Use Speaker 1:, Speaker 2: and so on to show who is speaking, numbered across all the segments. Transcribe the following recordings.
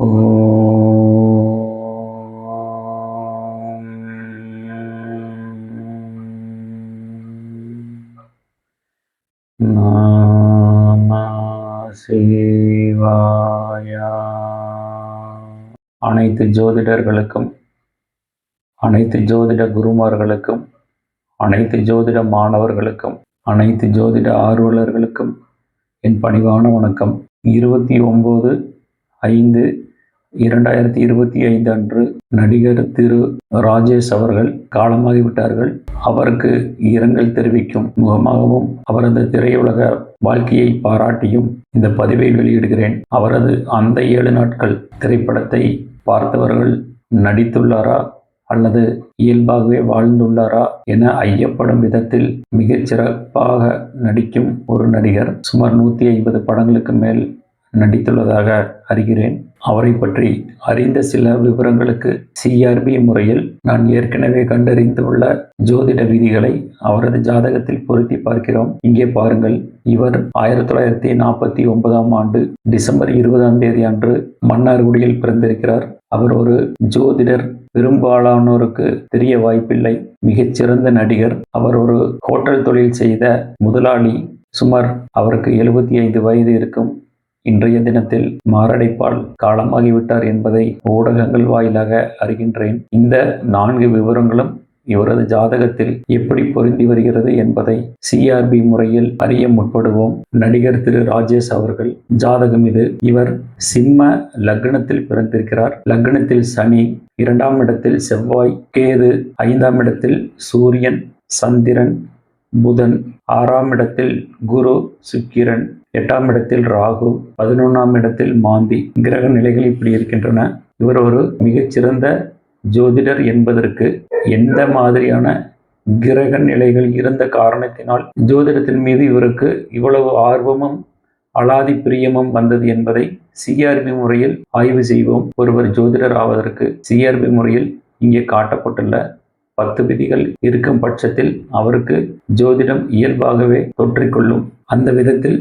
Speaker 1: அனைத்து ஜோதிடர்களுக்கும் அனைத்து ஜோதிட குருமார்களுக்கும் அனைத்து ஜோதிட மாணவர்களுக்கும் அனைத்து ஜோதிட ஆர்வலர்களுக்கும் என் பணிவான வணக்கம். இருபத்தி ஒம்பது ஐந்து இரண்டாயிரத்தி இருபத்தி ஐந்து அன்று நடிகர் திரு ராஜேஷ் அவர்கள் காலமாகிவிட்டார்கள். அவருக்கு இரங்கல் தெரிவிக்கும் முகமாகவும் அவரது திரையுலக வாழ்க்கையை பாராட்டியும் இந்த பதிவை வெளியிடுகிறேன். அவரது அந்த ஏழு நாட்கள் திரைப்படத்தை பார்த்தவர்கள் நடித்துள்ளாரா அல்லது இயல்பாகவே வாழ்ந்துள்ளாரா என ஐயப்படும் விதத்தில் மிகச் சிறப்பாக நடிக்கும் ஒரு நடிகர் சுமார் நூற்றி ஐம்பது படங்களுக்கு மேல் நடித்துள்ளதாக அறிகிறேன். அவரை பற்றி அறிந்த சில விவரங்களுக்கு சிஆர்பி முறையில் நான் ஏற்கனவே கண்டறிந்துள்ள ஜோதிட விதிகளை அவரது ஜாதகத்தில் பொருத்தி பார்க்கிறோம். இங்கே பாருங்கள் இவர் ஆயிரத்தி தொள்ளாயிரத்தி நாற்பத்தி ஒன்பதாம் ஆண்டு டிசம்பர் இருபதாம் தேதி அன்று மன்னார்குடியில் பிறந்திருக்கிறார். அவர் ஒரு ஜோதிடர் பெரும்பாலானோருக்கு தெரிய வாய்ப்பில்லை. மிகச்சிறந்த நடிகர். அவர் ஒரு ஹோட்டல் தொழில் செய்த முதலாளி. சுமார் அவருக்கு எழுபத்தி ஐந்து வயது இருக்கும். இன்றைய தினத்தில் மாரடைப்பால் காலமாகிவிட்டார் என்பதை ஊடகங்கள் வாயிலாக அறிகின்றேன். இந்த நான்கு விவரங்களும் இவரது ஜாதகத்தில் எப்படி பொருந்தி வருகிறது என்பதை சிஆர்பி முறையில் அறிய முற்படுவோம். நடிகர் திரு ராஜேஷ் அவர்கள் ஜாதகம் இது. இவர் சிம்ம லக்னத்தில் பிறந்திருக்கிறார். லக்னத்தில் சனி இரண்டாம் இடத்தில் செவ்வாய் கேது ஐந்தாம் இடத்தில் சூரியன் சந்திரன் புதன் ஆறாம் இடத்தில் குரு சுக்கிரன். எட்டாம் இடத்தில் ராகு. பதினொன்றாம் இடத்தில் மாந்தி. கிரக நிலைகள் இப்படி இருக்கின்றன. இவர் ஒரு மிகச்சிறந்த ஜோதிடர் என்பதற்கு எந்த மாதிரியான கிரக நிலைகள் இருந்த காரணத்தினால் ஜோதிடத்தின் மீது இவருக்கு இவ்வளவு ஆர்வமும் அலாதி பிரியமும் வந்தது என்பதை சிஆர்பி முறையில் ஆய்வு செய்வோம். ஒருவர் ஜோதிடர் ஆவதற்கு சிஆர்பி முறையில் இங்கே காட்டப்பட்டுள்ள பத்து விதிகள் இருக்கும் பட்சத்தில் அவருக்கு ஜோதிடம் இயல்பாகவே தொற்றிக்கொள்ளும் அந்த விதத்தில்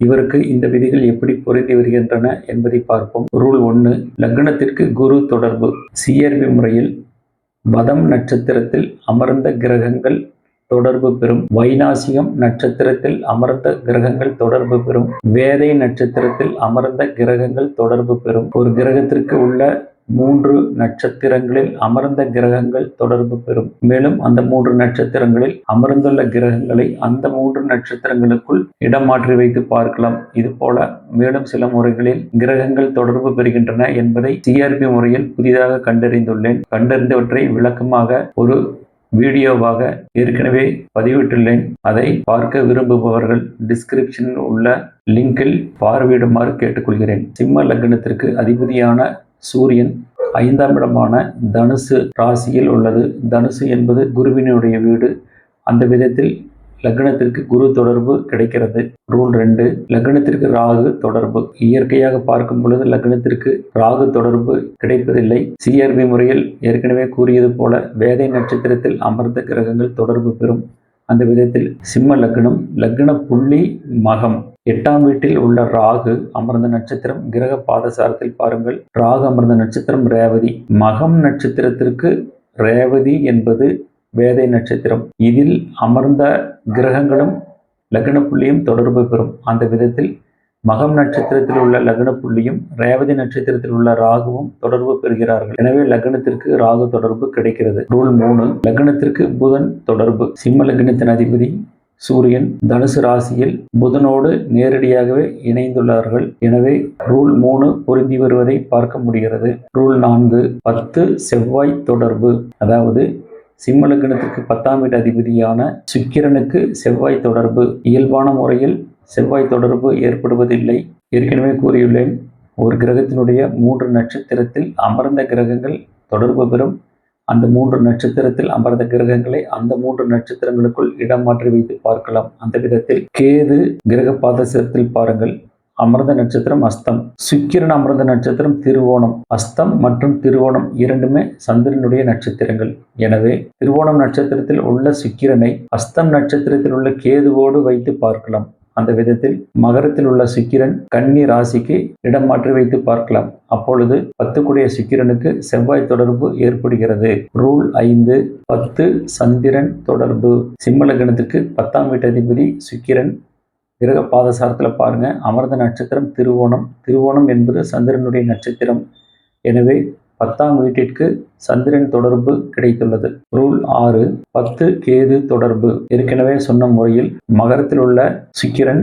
Speaker 1: இவருக்கு இந்த விதிகள் எப்படி பொருந்தி வருகின்றன என்பதை பார்ப்போம். ரூல் ஒன்று லக்னத்திற்கு குரு தொடர்பு. சிஆர்பி முறையில் பதம் நட்சத்திரத்தில் அமர்ந்த கிரகங்கள் தொடர்பு பெறும். வைநாசிகம் நட்சத்திரத்தில் அமர்ந்த கிரகங்கள் தொடர்பு பெறும். வேதை நட்சத்திரத்தில் அமர்ந்த கிரகங்கள் தொடர்பு பெறும். ஒரு கிரகத்திற்கு உள்ள மூன்று நட்சத்திரங்களில் அமர்ந்த கிரகங்கள் தொடர்பு பெறும். மேலும் அந்த மூன்று நட்சத்திரங்களில் அமர்ந்துள்ள கிரகங்களை அந்த மூன்று நட்சத்திரங்களுக்குள் இடம் மாற்றி வைத்து பார்க்கலாம். இது போல மேலும் சில முறைகளில் கிரகங்கள் தொடர்பு பெறுகின்றன என்பதை சிஆர்பி முறையில் புதிதாக கண்டறிந்துள்ளேன். கண்டறிந்தவற்றை விளக்கமாக ஒரு வீடியோவாக ஏற்கனவே பதிவிட்டுள்ளேன். அதை பார்க்க விரும்புபவர்கள் டிஸ்கிரிப்ஷனில் உள்ள லிங்கில் பார்வையிடுமாறு கேட்டுக்கொள்கிறேன். சிம்ம லக்னத்திற்கு அதிபதியான சூரியன் ஐந்தாம் இடமான தனுசு ராசியில் உள்ளது. தனுசு என்பது குருவினுடைய வீடு. அந்த விதத்தில் லக்னத்திற்கு குரு தொடர்பு கிடைக்கிறது. ரூல் ரெண்டு லக்னத்திற்கு ராகு தொடர்பு. இயற்கையாக பார்க்கும் பொழுது லக்னத்திற்கு ராகு தொடர்பு கிடைப்பதில்லை. சிஆர்பி முறையில் ஏற்கனவே கூறியது போல வேதை நட்சத்திரத்தில் அமர்ந்த கிரகங்கள் தொடர்பு பெறும். அந்த விதத்தில் சிம்ம லக்னம் லக்ன புள்ளி மகம். எட்டாம் வீட்டில் உள்ள ராகு அமர்ந்த நட்சத்திரம் கிரக பாதசாரத்தில் பாருங்கள். ராகு அமர்ந்த நட்சத்திரம் ரேவதி. மகம் நட்சத்திரத்திற்கு ரேவதி என்பது வேதை நட்சத்திரம். இதில் அமர்ந்த கிரகங்களும் லக்ன புள்ளியும் தொடர்பு பெறும். அந்த விதத்தில் மகம் நட்சத்திரத்தில் உள்ள லக்ன புள்ளியும் ரேவதி நட்சத்திரத்தில் உள்ள ராகுவும் தொடர்பு பெறுகிறார்கள். எனவே லக்னத்திற்கு ராகு தொடர்பு கிடைக்கிறது. ரூல் மூணு லக்னத்திற்கு புதன் தொடர்பு. சிம்ம லக்னத்தின் அதிபதி சூரியன் தனுசு ராசியில் புதனோடு நேரடியாகவே இணைந்துள்ளார்கள். எனவே ரூல் மூணு பொருந்தி வருவதை பார்க்க முடிகிறது. ரூல் நான்கு பத்து செவ்வாய் தொடர்பு. அதாவது சிம்மலக்கணத்திற்கு பத்தாம் வீட்டு அதிபதியான சுக்கிரனுக்கு செவ்வாய் தொடர்பு. இயல்பான முறையில் செவ்வாய் தொடர்பு ஏற்படுவதில்லை. ஏற்கனவே கூறியுள்ளேன் ஒரு கிரகத்தினுடைய மூன்று நட்சத்திரத்தில் அமர்ந்த கிரகங்கள் தொடர்பு பெறும். அந்த மூன்று நட்சத்திரத்தில் அமர்ந்த கிரகங்களை அந்த மூன்று நட்சத்திரங்களுக்குள் இடம் மாற்றி வைத்து பார்க்கலாம். அந்த விதத்தில் கேது கிரக பாதசத்தில் பாருங்கள். அமர்ந்த நட்சத்திரம் அஸ்தம். சுக்கிரன் அமர்ந்த நட்சத்திரம் திருவோணம். அஸ்தம் மற்றும் திருவோணம் இரண்டுமே சந்திரனுடைய நட்சத்திரங்கள். எனவே திருவோணம் நட்சத்திரத்தில் உள்ள சுக்கிரனை அஸ்தம் நட்சத்திரத்தில் உள்ள கேதுவோடு வைத்து பார்க்கலாம். அந்த விதத்தில் மகரத்தில் உள்ள சுக்கிரன் கன்னி ராசிக்கு இடம் மாற்றி வைத்து பார்க்கலாம். அப்பொழுது பத்துக்குடைய சுக்கிரனுக்கு செவ்வாய் தொடர்பு ஏற்படுகிறது. ரூல் ஐந்து பத்து சந்திரன் தொடர்பு. சிம்மலகணத்துக்கு பத்தாம் வீட்டதிபதி சுக்கிரன். கிரக பாதசாரத்தில் பாருங்க அமர்ந்த நட்சத்திரம் திருவோணம். திருவோணம் என்பது சந்திரனுடைய நட்சத்திரம். எனவே பத்தாம் வீட்டிற்கு சந்திரன் தொடர்பு கிடைத்துள்ளது. ரூல் ஆறு பத்து கேது தொடர்பு. ஏற்கனவே சொன்ன முறையில் மகரத்தில் உள்ள சுக்கிரன்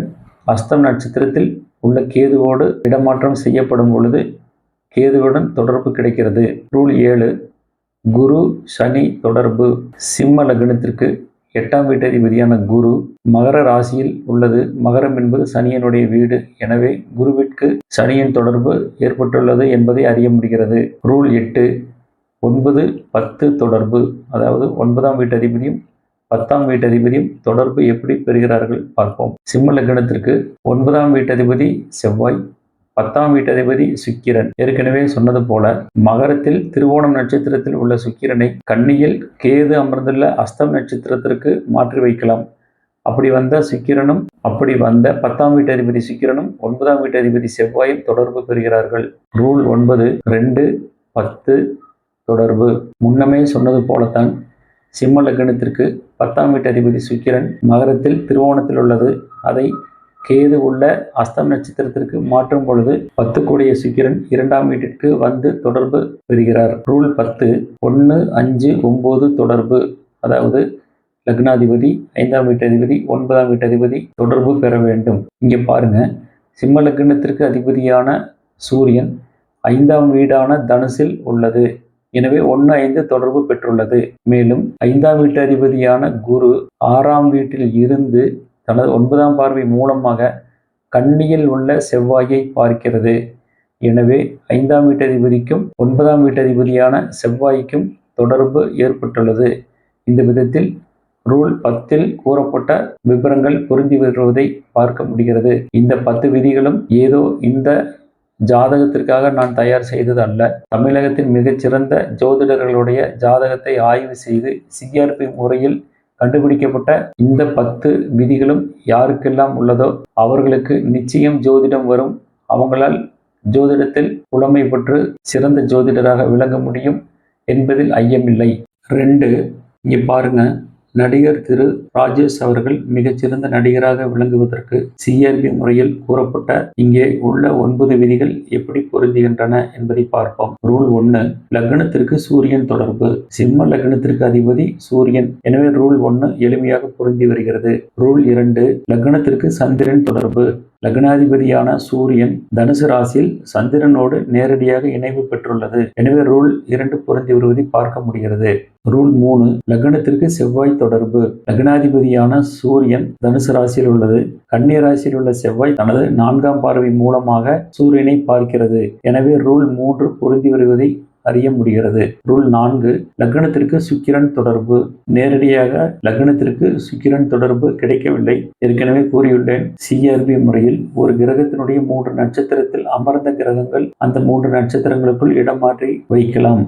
Speaker 1: அஸ்தம் நட்சத்திரத்தில் உள்ள கேதுவோடு இடமாற்றம் செய்யப்படும் பொழுது கேதுவுடன் தொடர்பு கிடைக்கிறது. ரூல் ஏழு குரு சனி தொடர்பு. சிம்ம லக்னத்திற்கு எட்டாம் வீட்டதிபதியான குரு மகர ராசியில் உள்ளது. மகரம் என்பது சனியனுடைய வீடு. எனவே குருவிற்கு சனியின் தொடர்பு ஏற்பட்டுள்ளது என்பதை அறிய முடிகிறது. ரூல் எட்டு ஒன்பது பத்து தொடர்பு. அதாவது ஒன்பதாம் வீட்டதிபதியும் பத்தாம் வீட்டதிபதியும் தொடர்பு எப்படி பெறுகிறார்கள் பார்ப்போம். சிம்ம லக்னத்திற்கு ஒன்பதாம் வீட்டதிபதி செவ்வாய். பத்தாம் வீட்டதிபதி சுக்கிரன். ஏற்கனவே சொன்னது போல மகரத்தில் திருவோணம் நட்சத்திரத்தில் உள்ள சுக்கிரனை கன்னியில் கேது அமர்ந்துள்ள அஸ்தம் நட்சத்திரத்திற்கு மாற்றி வைக்கலாம். அப்படி வந்த சுக்கிரனும் அப்படி வந்த பத்தாம் வீட்டு அதிபதி சுக்கிரனும் ஒன்பதாம் வீட்டு அதிபதி செவ்வாயும் தொடர்பு பெறுகிறார்கள். ரூல் ஒன்பது ரெண்டு பத்து தொடர்பு. முன்னமே சொன்னது போலத்தான் சிம்ம லக்னத்திற்கு பத்தாம் வீட்டு அதிபதி சுக்கிரன் மகரத்தில் திருவோணத்தில் உள்ளது. அதை கேது உள்ள அஸ்தம் நட்சத்திரத்திற்கு மாற்றும் பொழுது பத்து கோடிய சுக்கிரன் இரண்டாம் வீட்டிற்கு வந்து தொடர்பு பெறுகிறார். ரூல் பத்து ஒன்று அஞ்சு ஒம்பது தொடர்பு. அதாவது லக்னாதிபதி ஐந்தாம் வீட்டு அதிபதி ஒன்பதாம் வீட்டு அதிபதி தொடர்பு பெற வேண்டும். இங்கே பாருங்க சிம்ம லக்னத்திற்கு அதிபதியான சூரியன் ஐந்தாம் வீடான தனுசில் உள்ளது. எனவே ஒன்று ஐந்து தொடர்பு பெற்றுள்ளது. மேலும் ஐந்தாம் வீட்டு அதிபதியான குரு ஆறாம் வீட்டில் இருந்து தனது ஒன்பதாம் பார்வை மூலமாக கண்ணியில் உள்ள செவ்வாயை பார்க்கிறது. எனவே ஐந்தாம் வீட்டதிபதிக்கும் ஒன்பதாம் வீட்டதிபதியான செவ்வாய்க்கும் தொடர்பு ஏற்பட்டுள்ளது. இந்த விதத்தில் ரூல் பத்தில் கூறப்பட்ட விவரங்கள் பொருந்தி வருவதை பார்க்க முடிகிறது. இந்த பத்து விதிகளும் ஏதோ இந்த ஜாதகத்திற்காக நான் தயார் செய்தது அல்ல. தமிழகத்தின் மிகச்சிறந்த ஜோதிடர்களுடைய ஜாதகத்தை ஆய்வு செய்து சிஆர்பி முறையில் கண்டுபிடிக்கப்பட்ட இந்த பத்து விதிகளும் யாருக்கெல்லாம் உள்ளதோ அவர்களுக்கு நிச்சயம் ஜோதிடம் வரும். அவங்களால் ஜோதிடத்தில் புலமை பெற்று சிறந்த ஜோதிடராக விளங்க முடியும் என்பதில் ஐயமில்லை. ரெண்டு இங்கே பாருங்க. நடிகர் திரு ராஜேஷ் அவர்கள் மிகச்சிறந்த நடிகராக விளங்குவதற்கு சிஆர்பி முறையில் கூறப்பட்ட இங்கே உள்ள ஒன்பது விதிகள் எப்படி பொருந்துகின்றன என்பதை பார்ப்போம். ரூல் ஒன்று லக்னத்திற்கு சூரியன் தொடர்பு. சிம்ம லக்னத்திற்கு அதிபதி சூரியன். எனவே ரூல் ஒன்று எளிமையாக பொருந்தி வருகிறது. ரூல் இரண்டு லக்னத்திற்கு சந்திரன் தொடர்பு. லக்னாதிபதியான சூரியன் தனுசு ராசியில் சந்திரனோடு நேரடியாக இணைவு பெற்றுள்ளது. எனவே ரூல் இரண்டு பொருந்தி வருவதை பார்க்க முடிகிறது. ரூல் மூணு லக்னத்திற்கு செவ்வாய் தொடர்பு. லக்னாதிபதியான சூரியன் தனுசு ராசியில் உள்ளது. கன்னி ராசியில் உள்ள செவ்வாய் தனது நான்காம் பார்வை மூலமாக சூரியனை பார்க்கிறது. எனவே ரூல் மூன்று பொருந்தி வருவதை அறிய முடிகிறது. ரூல் நான்கு லக்னத்திற்கு சுக்கிரன் தொடர்பு. நேரடியாக லக்னத்திற்கு சுக்கிரன் தொடர்பு கிடைக்கவில்லை. ஏற்கனவே கூறியுள்ளேன் சிஆர்பி முறையில் ஒரு கிரகத்தினுடைய மூன்று நட்சத்திரத்தில் அமர்ந்த கிரகங்கள் அந்த மூன்று நட்சத்திரங்களுக்குள் இடம் மாற்றி வைக்கலாம்.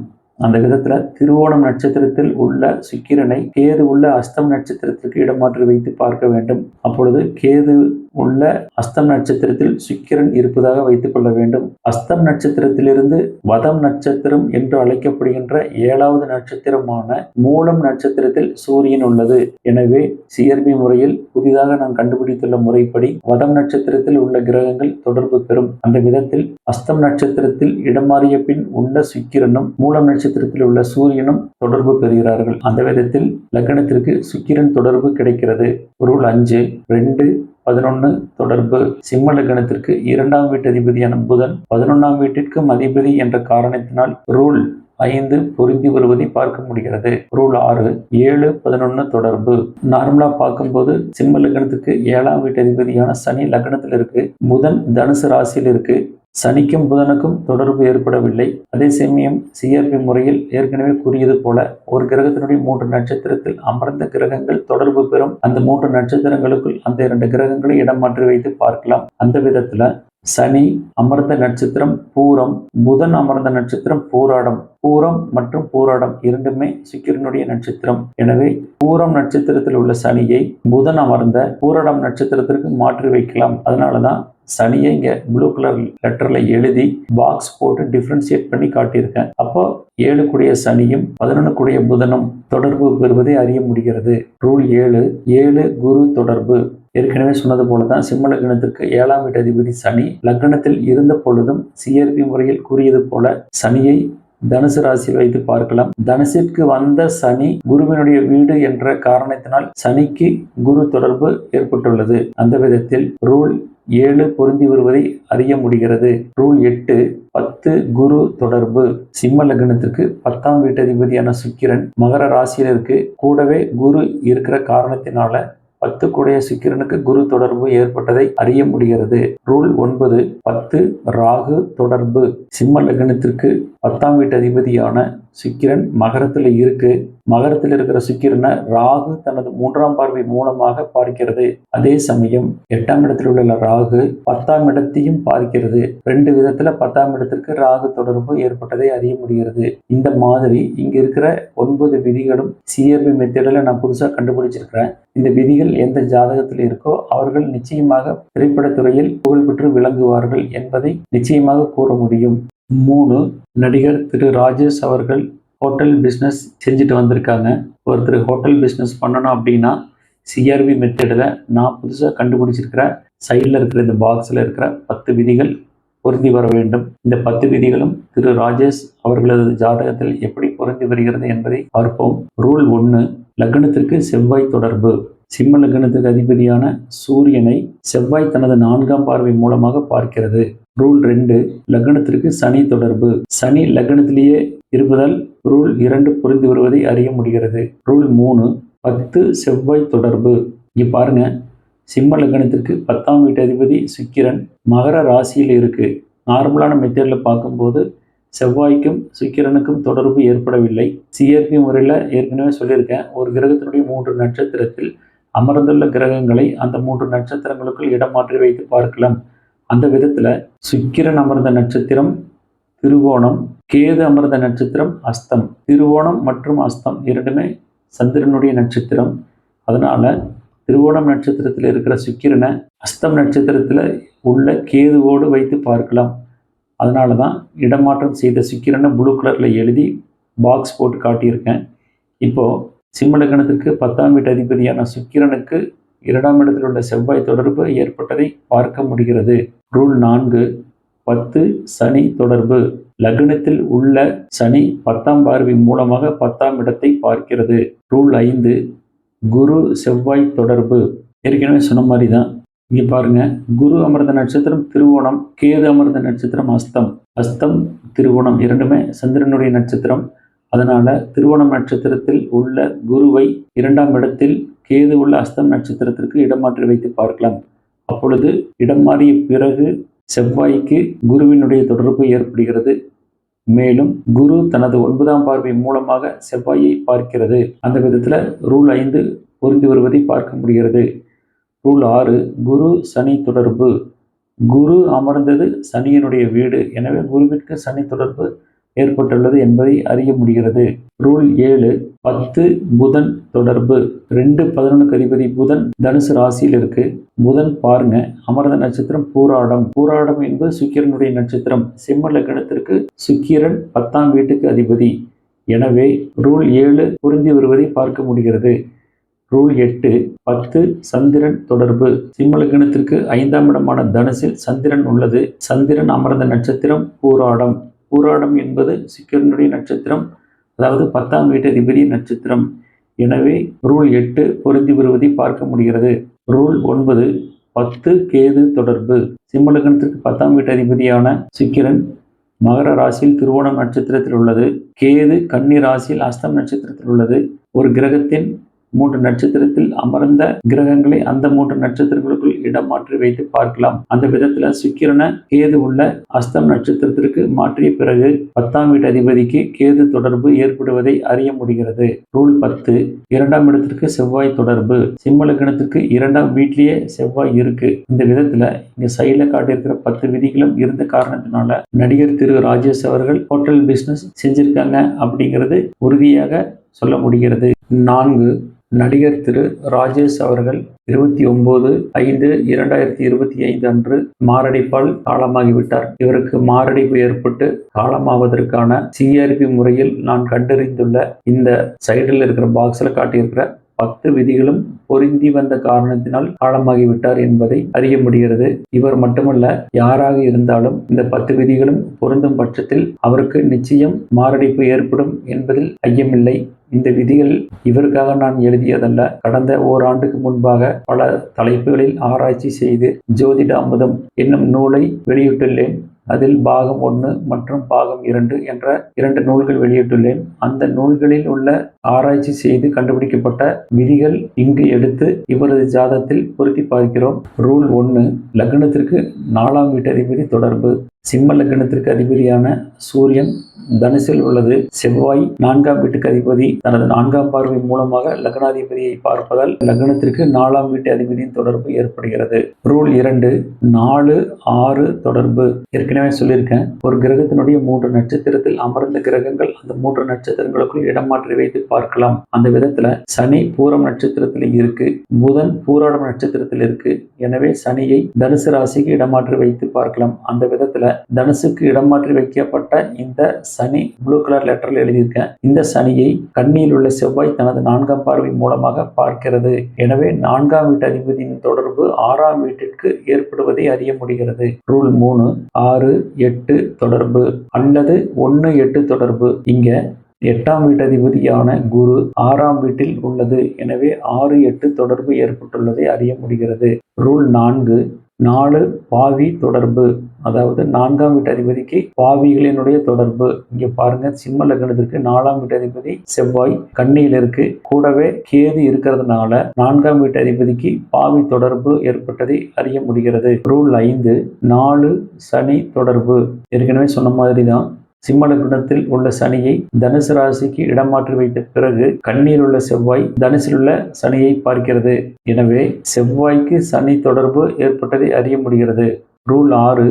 Speaker 1: அந்த விதத்துல திருவோணம் நட்சத்திரத்தில் உள்ள சுக்கிரனை கேது உள்ள அஸ்தம் நட்சத்திரத்திற்கு இடமாற்றி வைத்து பார்க்க வேண்டும். அப்பொழுது கேது உள்ள அஸ்தம் நட்சத்திரத்தில் சுக்கிரன் இருப்பதாக வைத்துக் கொள்ள வேண்டும். அஸ்தம் நட்சத்திரத்திலிருந்து வதம் நட்சத்திரம் என்று அழைக்கப்படுகின்ற ஏழாவது நட்சத்திரமான மூலம் நட்சத்திரத்தில் சூரியன் உள்ளது. எனவே சிஆர்பி முறையில் புதிதாக நான் கண்டுபிடித்துள்ள முறைப்படி வதம் நட்சத்திரத்தில் உள்ள கிரகங்கள் தொடர்பு பெறும். அந்த விதத்தில் அஸ்தம் நட்சத்திரத்தில் இடமாறிய பின் உள்ள சுக்கிரனும் மூலம் நட்சத்திரத்தில் உள்ள சூரியனும் தொடர்பு பெறுகிறார்கள். அந்த விதத்தில் லக்னத்திற்கு சுக்கிரன் தொடர்பு கிடைக்கிறது. பொருள் அஞ்சு ரெண்டு பதினொன்று தொடர்பு. சிம்ம லக்னத்திற்கு இரண்டாம் வீட்டு அதிபதியான புதன் பதினொன்றாம் வீட்டிற்கும் அதிபதி என்ற காரணத்தினால் ரூல் ஐந்து பொருந்தி வருவதை பார்க்க முடிகிறது. ரூல் ஆறு ஏழு பதினொன்று தொடர்பு. நார்மலா பார்க்கும்போது சிம்ம லக்னத்துக்கு ஏழாம் வீட்டு அதிபதியான சனி லக்னத்தில் இருக்கு புதன் தனுசு ராசியில் இருக்கு சனிக்கும் புதனுக்கும் தொடர்பு ஏற்படவில்லை. அதே சமயம் சிஆர்பி முறையில் ஏற்கனவே கூறியது போல ஒரு கிரகத்தினுடைய மூன்று நட்சத்திரத்தில் அமர்ந்த கிரகங்கள் தொடர்பு பெறும். அந்த மூன்று நட்சத்திரங்களுக்குள் அந்த இரண்டு கிரகங்களை இடம் மாற்றி வைத்து பார்க்கலாம். அந்த விதத்துல சனி அமர்ந்த நட்சத்திரம் பூரம் புதன் அமர்ந்த நட்சத்திரம் பூராடம். பூரம் மற்றும் பூராடம் இரண்டுமே சுக்கிரனுடைய நட்சத்திரம். எனவே பூரம் நட்சத்திரத்தில் உள்ள சனியை புதன் அமர்ந்த பூராடம் நட்சத்திரத்திற்கு மாற்றி வைக்கலாம். அதனாலதான் சனியை இங்க ப்ளூ கலர் லெட்டர்ல எழுதி பாக்ஸ் போட்டு டிஃபரன்சியேட் பண்ணி காட்டியிருக்கேன். அப்போ ஏழு கூடிய சனியும் பதினொன்று கூடிய புதனும் தொடர்பு பெறுவதை அறிய முடிகிறது. ரூல் ஏழு ஏழு குரு தொடர்பு. ஏற்கனவே சொன்னது போலதான் சிம்ம லக்னத்திற்கு ஏழாம் வீட்டு அதிபதி சனி லக்னத்தில் இருந்த பொழுதும் சிஆர்பி முறையில் கூறியது போல சனியை தனுசு ராசியில் வைத்து பார்க்கலாம். தனுசிற்கு வந்த சனி குருவினுடைய வீடு என்ற காரணத்தினால் சனிக்கு குரு தொடர்பு ஏற்பட்டுள்ளது. அந்த விதத்தில் ரூல் ஏழு பொருந்தி வருவதை அறிய முடிகிறது. ரூல் எட்டு பத்து குரு தொடர்பு. சிம்ம லக்னத்திற்கு பத்தாம் வீட்டதிபதியான சுக்கிரன் மகர ராசியில் இருக்கு கூடவே குரு இருக்கிற காரணத்தினால பத்து கூடைய சுக்கிரனுக்கு குரு தொடர்பு ஏற்பட்டதை அறிய முடிகிறது. ரூல் ஒன்பது பத்து ராகு தொடர்பு. சிம்ம லக்னத்திற்கு பத்தாம் வீட்டு அதிபதியான சுக்கிரன் மகரத்தில் இருக்கு. மகரத்தில் இருக்கிற சுக்கிரனை ராகு தனது மூன்றாம் பார்வை மூலமாக பார்க்கிறது அதே சமயம் எட்டாம் இடத்தில் உள்ள ராகு பத்தாம் இடத்தையும் பார்க்கிறது ரெண்டு விதத்துல பத்தாம் இடத்திற்கு ராகு தொடர்பு ஏற்பட்டதை அறிய முடிகிறது. இந்த மாதிரி இங்க இருக்கிற ஒன்பது விதிகளும் சிஆர்பி மெத்தடில் நான் புதுசாக கண்டுபிடிச்சிருக்கிறேன். இந்த விதிகள் எந்த ஜாதகத்தில் இருக்கோ அவர்கள் நிச்சயமாக திரைப்படத்துறையில் புகழ்பெற்று விளங்குவார்கள் என்பதை நிச்சயமாக கூற முடியும். மூணு நடிகர் திரு ராஜேஷ் அவர்கள் ஹோட்டல் பிஸ்னஸ் செஞ்சுட்டு வந்திருக்காங்க. ஒருத்தர் ஹோட்டல் பிஸ்னஸ் பண்ணணும் அப்படின்னா சிஆர்பி மெத்தடில் நான் புதுசாக கண்டுபிடிச்சிருக்கிற சைடில் இருக்கிற இந்த பாக்ஸில் இருக்கிற பத்து விதிகள் பொருந்தி வர வேண்டும். இந்த பத்து விதிகளும் திரு ராஜேஷ் அவர்களது ஜாதகத்தில் எப்படி பொருந்தி வருகிறது என்பதை பார்ப்போம். ரூல் ஒன்று லக்னத்திற்கு செவ்வாய் தொடர்பு. சிம்ம லக்னத்துக்கு அதிபதியான சூரியனை செவ்வாய் தனது நான்காம் பார்வை மூலமாக பார்க்கிறது. ரூல் ரெண்டு லக்னத்திற்கு சனி தொடர்பு. சனி லக்னத்திலேயே இருப்பதால் ரூல் இரண்டு புரிந்து வருவதை அறிய முடிகிறது. ரூல் மூணு பத்து செவ்வாய் தொடர்பு. இங்க பாருங்க சிம்ம லக்னத்திற்கு பத்தாம் வீட்டு அதிபதி சுக்கிரன் மகர ராசியில் இருக்கு. நார்மலான மெத்தடில் பார்க்கும்போது செவ்வாய்க்கும் சுக்கிரனுக்கும் தொடர்பு ஏற்படவில்லை. சிஆர்பி முறையில் ஏற்கனவே சொல்லியிருக்கேன் ஒரு கிரகத்தினுடைய மூன்று நட்சத்திரத்தில் அமர்ந்துள்ள கிரகங்களை அந்த மூன்று நட்சத்திரங்களுக்குள் இடம் மாற்றி வைத்து பார்க்கலாம். அந்த விதத்தில் சுக்கிரன் அமர்ந்த நட்சத்திரம் திருவோணம் கேது அமர்ந்த நட்சத்திரம் அஸ்தம். திருவோணம் மற்றும் அஸ்தம் இரண்டுமே சந்திரனுடைய நட்சத்திரம். அதனால் திருவோணம் நட்சத்திரத்தில் இருக்கிற சுக்கிரனை அஸ்தம் நட்சத்திரத்தில் உள்ள கேதுவோடு வைத்து பார்க்கலாம். அதனால தான் இடமாற்றம் செய்த சுக்கிரனை ப்ளூ கலரில் எழுதி பாக்ஸ் போட்டு காட்டியிருக்கேன். இப்போது சிம்மலக்கணத்திற்கு பத்தாம் வீட்டு அதிபதியான சுக்கிரனுக்கு இரண்டாம் இடத்தில் உள்ள செவ்வாய் தொடர்பு ஏற்பட்டதை பார்க்க முடிகிறது. ரூல் நான்கு பத்து சனி தொடர்பு. லக்னத்தில் உள்ள சனி பத்தாம் பார்வை மூலமாக பத்தாம் இடத்தை பார்க்கிறது. ரூல் ஐந்து குரு செவ்வாய் தொடர்பு. ஏற்கனவே சொன்ன மாதிரி தான் இங்கே பாருங்க குரு அமிர்த நட்சத்திரம் திருவோணம் கேது அமிர்த நட்சத்திரம் அஸ்தம். அஸ்தம் திருவோணம் இரண்டுமே சந்திரனுடைய நட்சத்திரம். அதனால திருவோணம் நட்சத்திரத்தில் உள்ள குருவை இரண்டாம் இடத்தில் கேது உள்ள அஸ்தம் நட்சத்திரத்திற்கு இடமாற்றி வைத்து பார்க்கலாம். அப்பொழுது இடம் மாறிய பிறகு செவ்வாய்க்கு குருவினுடைய தொடர்பு ஏற்படுகிறது. மேலும் குரு தனது ஒன்பதாம் பார்வை மூலமாக செவ்வாயை பார்க்கிறது. அந்த விதத்தில் ரூல் ஐந்து பொருந்தி வருவதை பார்க்க முடிகிறது. ரூல் ஆறு குரு சனி தொடர்பு. குரு அமர்ந்தது சனியினுடைய வீடு. எனவே குருவிற்கு சனி தொடர்பு ஏற்பட்டுள்ளது என்பதை அறிய முடிகிறது. ரூல் ஏழு பத்து புதன் தொடர்பு. ரெண்டு பதினொன்றுக்கு அதிபதி புதன் தனுசு ராசியில் இருக்கு. புதன் பாருங்க அமர்ந்த நட்சத்திரம் பூராடம். பூராடம் என்பது சுக்கிரனுடைய நட்சத்திரம். சிம்ம லக்னத்திற்கு சுக்கிரன் பத்தாம் வீட்டுக்கு அதிபதி. எனவே ரூல் ஏழு புரிந்து வருவதை பார்க்க முடிகிறது. ரூல் எட்டு பத்து சந்திரன் தொடர்பு. சிம்மலக்கணத்திற்கு ஐந்தாம் இடமான தனுசில் சந்திரன் உள்ளது. சந்திரன் அமர்ந்த நட்சத்திரம் பூராடம். பூராடம் என்பது சுக்கிரனுடைய நட்சத்திரம் அதாவது பத்தாம் வீட்டு அதிபதி நட்சத்திரம். எனவே ரூல் எட்டு பொருந்தி வருவதை பார்க்க முடிகிறது. ரூல் ஒன்பது பத்து கேது தொடர்பு. சிம்மலகணத்திற்கு பத்தாம் வீட்டு அதிபதியான சிக்கிரன் மகர ராசியில் திருவோணம் நட்சத்திரத்தில் உள்ளது. கேது கன்னி ராசியில் அஸ்தம் நட்சத்திரத்தில் உள்ளது. ஒரு கிரகத்தின் மூன்று நட்சத்திரத்தில் அமர்ந்த கிரகங்களை அந்த மூன்று நட்சத்திரங்களுக்குள் இடம் மாற்றி வைத்து பார்க்கலாம். அந்த விதத்துல சுக்கிரன கேது உள்ள அஸ்தம் நட்சத்திரத்திற்கு மாற்றிய பிறகு பத்தாம் வீட்டு அதிபதிக்கு கேது தொடர்பு ஏற்படுவதை அறிய முடிகிறது. ரூல் பத்து இரண்டாம் இடத்திற்கு செவ்வாய் தொடர்பு. சிம்ம லக்னத்திற்கு இரண்டாம் வீட்லயே செவ்வாய் இருக்கு. இந்த விதத்துல இங்க சைட்ல காட்டியிருக்கிற பத்து விதிகளும் இருந்த காரணத்தினால நடிகர் திரு ராஜேஷ் அவர்கள் ஹோட்டல் பிசினஸ் செஞ்சிருக்காங்க அப்படிங்கிறது உறுதியாக சொல்ல முடிகிறது. நான்கு நடிகர் திரு ராஜேஷ் அவர்கள் இருபத்தி ஒன்பது ஐந்து இரண்டாயிரத்தி இருபத்தி ஐந்து அன்று மாரடைப்பால் காலமாகிவிட்டார். இவருக்கு மாரடைப்பு ஏற்பட்டு காலமாவதற்கான சிஆர்பி முறையில் நான் கண்டறிந்துள்ள இந்த சைடில் இருக்கிற பாக்ஸில் காட்டியிருக்கிற பத்து விதிகளும் பொருந்தி வந்த காரணத்தினால் காலமாகிவிட்டார் என்பதை அறிய முடிகிறது. இவர் மட்டுமல்ல யாராக இருந்தாலும் இந்த பத்து விதிகளும் பொருந்தும் பட்சத்தில் அவருக்கு நிச்சயம் மாரடைப்பு ஏற்படும் என்பதில் ஐயமில்லை. இந்த விதிகள் இவருக்காக நான் எழுதியதல்ல. கடந்த ஓராண்டுக்கு முன்பாக பல தலைப்புகளில் ஆராய்ச்சி செய்து ஜோதிட அமுதம் என்னும் நூலை வெளியிட்டுள்ளேன். அதில் பாகம் ஒன்று மற்றும் பாகம் இரண்டு என்ற இரண்டு நூல்கள் வெளியிட்டுள்ளேன். அந்த நூல்களில் உள்ள ஆராய்ச்சி செய்து கண்டுபிடிக்கப்பட்ட விதிகள் இங்கு எடுத்து இவரது ஜாதத்தில் பொருத்தி பார்க்கிறோம். ரூல் ஒன்று லக்னத்திற்கு நாலாம் வீட்டு அதிபதி தொடர்பு. சிம்ம லக்னத்திற்கு அதிபதியான சூரியன் தனுசில் உள்ளது. செவ்வாய் நான்காம் வீட்டுக்கு அதிபதி. தனது நான்காம் பார்வை மூலமாக லக்னாதிபதியை பார்ப்பதால் லக்னத்திற்கு நாலாம் வீட்டு அதிபதியின் தொடர்பு ஏற்படுகிறது. ரூல் இரண்டு நாலு ஆறு தொடர்பு. ஏற்கனவே சொல்லியிருக்கேன் ஒரு கிரகத்தினுடைய மூன்று நட்சத்திரத்தில் அமர்ந்த கிரகங்கள் அந்த மூன்று நட்சத்திரங்களுக்குள் இடம் மாற்றி வைத்து பார்க்கலாம். அந்த விதத்துல சனி பூரம் நட்சத்திரத்தில் இருக்கு. புதன் பூராடம் நட்சத்திரத்தில் இருக்கு. எனவே சனியை தனுசு ராசிக்கு இடமாற்றி வைத்து பார்க்கலாம். அந்த விதத்துல தனுசுக்கு இடமாற்றி வைக்கப்பட்ட இந்த சனி ப்ளூ கலர் லெட்டரில் எழுதியிருக்கேன். இந்த சனியை கண்ணியில் உள்ள செவ்வாய் தனது நான்காம் பார்வை மூலமாக பார்க்கிறது. எனவே நான்காம் வீட்டு அதிபதியின் தொடர்பு ஆறாம் வீட்டிற்கு ஏற்படுவதை அறிய முடிகிறது. ரூல் மூணு ஆறு எட்டு தொடர்பு. அல்லது ஒன்று எட்டு தொடர்பு. இங்க எட்டாம் வீட்டதிபதியான குரு ஆறாம் வீட்டில் உள்ளது. எனவே ஆறு எட்டு தொடர்பு ஏற்பட்டுள்ளதை அறிய முடிகிறது. ரூல் நான்கு நாலு பாவி தொடர்பு. அதாவது நான்காம் வீட்டு அதிபதிக்கு பாவிகளினுடைய தொடர்பு. இங்க பாருங்க சிம்ம லக்னத்திற்கு நாலாம் வீட்டு அதிபதி செவ்வாய் கண்ணியில் இருக்கு. கூடவே கேது இருக்கிறதுனால நான்காம் வீட்டு அதிபதிக்கு பாவி தொடர்பு ஏற்பட்டதை அறிய முடிகிறது. ரூல் ஐந்து நாலு சனி தொடர்பு. ஏற்கனவே சொன்ன மாதிரி தான் சிம்மலகுணத்தில் உள்ள சனியை தனுசு ராசிக்கு இடமாற்றி வைத்த பிறகு கண்ணியில் உள்ள செவ்வாய் தனுசில் உள்ள சனியை பார்க்கிறது. எனவே செவ்வாய்க்கு சனி தொடர்பு ஏற்பட்டதை அறிய முடிகிறது. ரூல் ஆறு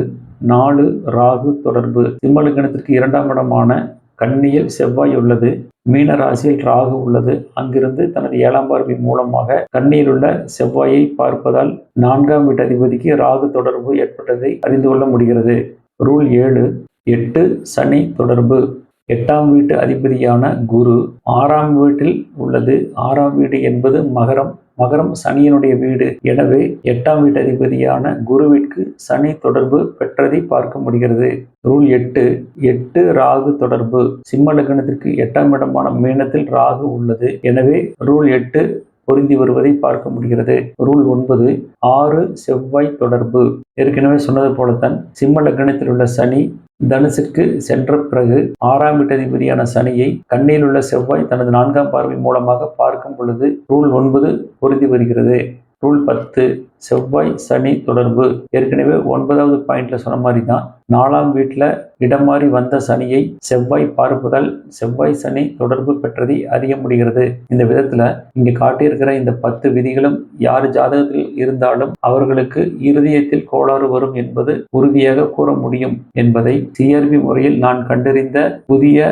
Speaker 1: நாலு ராகு தொடர்பு. சிம்மலக்கணத்திற்கு இரண்டாம் இடமான கண்ணியில் செவ்வாய் உள்ளது. மீன ராசியில் ராகு உள்ளது. அங்கிருந்து தனது ஏழாம் பார்வை மூலமாக கண்ணியில் உள்ள செவ்வாயை பார்ப்பதால் நான்காம் வீட்டு அதிபதிக்கு ராகு தொடர்பு ஏற்பட்டதை அறிந்து கொள்ள முடிகிறது. ரூல் ஏழு எட்டு சனி தொடர்பு. எட்டாம் வீட்டு அதிபதியான குரு ஆறாம் வீட்டில் உள்ளது. ஆறாம் வீடு என்பது மகரம். மகரம் சனியினுடைய வீடு. எனவே எட்டாம் வீட்டு அதிபதியான குருவிற்கு சனி தொடர்பு பெற்றதை பார்க்க முடிகிறது. ரூல் எட்டு. எட்டு ராகு தொடர்பு. சிம்ம லக்னத்திற்கு எட்டாம் இடமான மீனத்தில் ராகு உள்ளது. எனவே ரூல் எட்டு பொருந்தி வருவதை பார்க்க முடிகிறது. ரூல் ஒன்பது ஆறு செவ்வாய் தொடர்பு. ஏற்கனவே சொன்னது போலத்தான் சிம்ம லக்னத்தில் உள்ள சனி தனுசிற்கு சென்ற பிறகு ஆறாம் வீட்டதிபதியான சனியை கண்ணில் உள்ள செவ்வாய் தனது நான்காம் பார்வை மூலமாக பார்க்கும் பொழுது ரூல் ஒன்பது பொருந்தி வருகிறது. ரூல் பத்து செவ்வாய் சனி தொடர்பு. ஏற்கனவே ஒன்பதாவது பாயிண்ட்ல சொன்ன மாதிரி தான் நாலாம் வீட்டில் இடம் மாறி வந்த சனியை செவ்வாய் பார்ப்பதால் செவ்வாய் சனி தொடர்பு பெற்றதை அறிய முடிகிறது. இந்த விதத்துல இங்க காட்டியிருக்கிற இந்த பத்து விதிகளும் யார் ஜாதகத்தில் இருந்தாலும் அவர்களுக்கு இருதயத்தில் கோளாறு வரும் என்பது உறுதியாக கூற முடியும் என்பதை சிஆர்பி முறையில் நான் கண்டறிந்த புதிய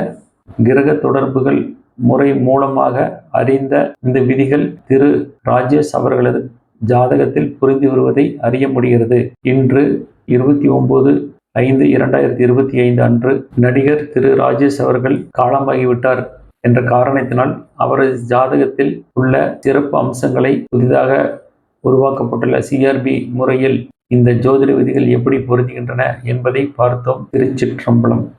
Speaker 1: கிரக தொடர்புகள் முறை மூலமாக அறிந்த இந்த விதிகள் திரு ராஜேஷ் அவர்களது ஜாதகத்தில் புரிந்து வருவதை அறிய முடிகிறது. இன்று இருபத்தி ஒன்பது ஐந்து இரண்டாயிரத்தி இருபத்தி ஐந்து அன்று நடிகர் திரு ராஜேஷ் அவர்கள் காலமாகிவிட்டார் என்ற காரணத்தினால் அவரது ஜாதகத்தில் உள்ள சிறப்பு அம்சங்களை புதிதாக உருவாக்கப்பட்டுள்ள சிஆர்பி முறையில் இந்த ஜோதிட விதிகள் எப்படி பொருந்துகின்றன என்பதை பார்த்தோம். திருச்சிற்றம்பலம்.